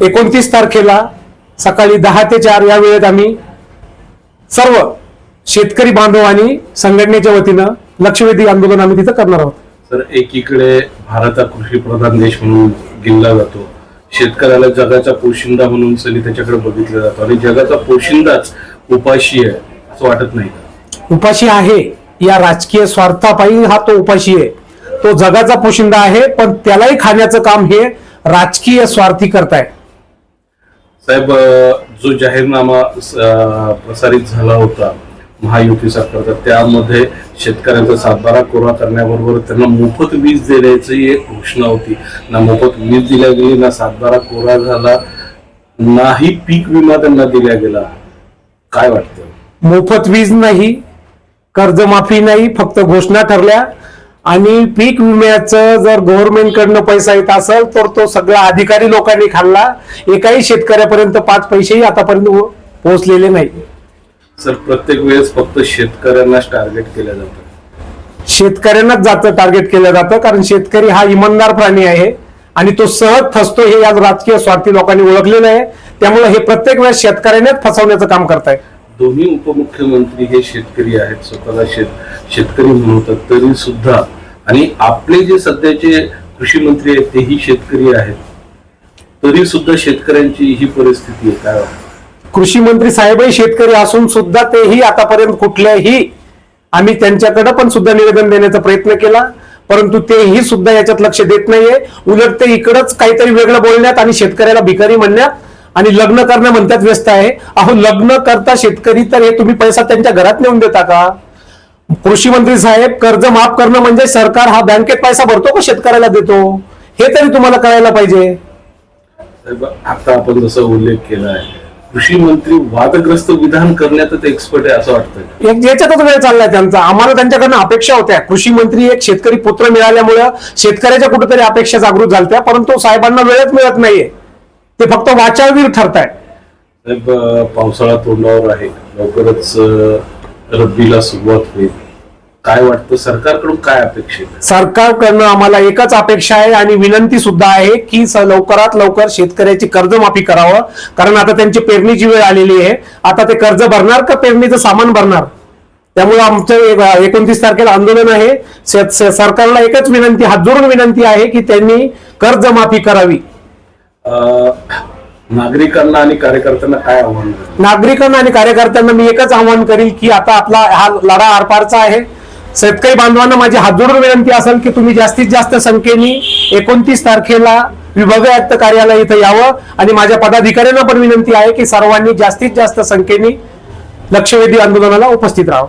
एकोणतीस तारखेला सकाळी दहा ते चार या वेळेत आम्ही सर्व शेतकरी बांधव आणि संघटनेच्या वतीनं लक्षवेधी आंदोलन आम्ही तिथं करणार आहोत. तर एकीकडे भारत हा कृषी प्रधान देश म्हणून गिनला जातो शेतकऱ्याला जगाचा पोशिंदा म्हणून सनी त्याच्याकडे बघितलं जातं आणि जगाचा पोशिंदाच उपाशी आहे असं वाटत नाही? उपाशी आहे या राजकीय स्वार्थापायी हा तो उपाशी आहे. तो जगाचा पोशिंदा आहे पण त्यालाही खाण्याचं काम हे राजकीय स्वार्थी करताय साहेब जो जाहीरनामा प्रसारित झाला होता महायुती सरकारचा त्यामध्ये शेतकऱ्यांचा सातबारा कोरा करण्याबरोबर त्यांना मोफत वीज देण्याची एक घोषणा होती. ना मोफत वीज दिल्या गेली ना सातबारा कोरा झाला नाही पीक विमा त्यांना दिला गेला. काय वाटतं? मोफत वीज नाही कर्जमाफी नाही फक्त घोषणा ठरल्या. आणि पीक विम्याचं जर गव्हर्नमेंट कडनं पैसा येत असेल तर तो सगळा अधिकारी लोकांनी खाल्ला. एकाही शेतकऱ्यापर्यंत पाच पैसेही आतापर्यंत पोहोचलेले नाही. सर प्रत्येक वेळेस फक्त शेतकऱ्यांनाच टार्गेट केलं जातं शेतकऱ्यांनाच जातं टार्गेट केलं जातं कारण शेतकरी हा इमानदार प्राणी आहे आणि तो सहज फसतो हे या राजकीय स्वार्थी लोकांनी ओळखलेलं आहे. त्यामुळे हे प्रत्येक वेळेस शेतकऱ्यांनाच फसवण्याचं काम करताय दोन्ही उपमुख्यमंत्री हे शेतकरी आहेत स्वतःला शेत शेतकरी म्हणतात तरी सुद्धा. आणि आपले जे सध्याचे कृषी मंत्री आहेत तेही शेतकरी आहेत. तरी सुद्धा शेतकऱ्यांची ही परिस्थिती आहे. काय कृषी मंत्री साहेबही शेतकरी असून सुद्धा तेही आतापर्यंत कुठल्याही आम्ही त्यांच्याकडे पण सुद्धा निवेदन देण्याचा प्रयत्न केला. परंतु तेही सुद्धा याच्यात लक्ष देत नाहीये. उलट ते इकडंच काहीतरी वेगळं बोलण्यात आणि शेतकऱ्याला भिकारी म्हणण्यात आणि लग्न करणं म्हणतात व्यस्त आहे. अहो लग्न करता शेतकरी तर हे तुम्ही पैसा त्यांच्या घरात नेऊन देता का? कृषी मंत्री साहेब कर्ज माफ करणं म्हणजे सरकार हा बँकेत पैसा भरतो का शेतकऱ्याला देतो? हे तरी तुम्हाला कळायला पाहिजे. आता आपण जसा उल्लेख केला आहे कृषी मंत्री वादग्रस्त विधान करण्यातच एक्सपर्ट आहे असं वाटतं एक याच्यातच वेळ चाललाय त्यांचा. आम्हाला त्यांच्याकडनं अपेक्षा होत्या. कृषी मंत्री एक शेतकरी पुत्र मिळाल्यामुळं शेतकऱ्याच्या कुठेतरी अपेक्षा जागृत झालत्या परंतु साहेबांना वेळच मिळत नाहीये. ते फक्त वाचावीर ठरताय पावसाळा तोंडावर आहे. लवकरच रब्बीला सुरुवात होईल. काय वाटतं? सरकारकडून काय अपेक्षित आहे सरकारकडनं आम्हाला एकच अपेक्षा आहे आणि विनंती सुद्धा आहे की लवकरात लवकर शेतकऱ्याची कर्जमाफी करावं. कारण आता त्यांची पेरणीची वेळ आलेली आहे. आता ते कर्ज भरणार का पेरणीचं सामान भरणार? त्यामुळे आमचं एकोणतीस तारखेला आंदोलन आहे. सरकारला एकच विनंती हात जोडून विनंती आहे की त्यांनी कर्जमाफी करावी. नागरिकांना आणि कार्यकर्त्यांना काय आव्हान नागरिकांना आणि कार्यकर्त्यांना मी एकच आवाहन करील की आता आपला हा लढा आरपारचा आहे. शेतकरी बांधवांना माझी हात विनंती असेल की तुम्ही जास्तीत जास्त संख्येने एकोणतीस तारखेला विभागीय आयुक्त कार्यालय इथं यावं. आणि माझ्या पदाधिकाऱ्यांना पण विनंती आहे की सर्वांनी जास्तीत जास्त संख्येने लक्षवेधी आंदोलनाला उपस्थित राहावं.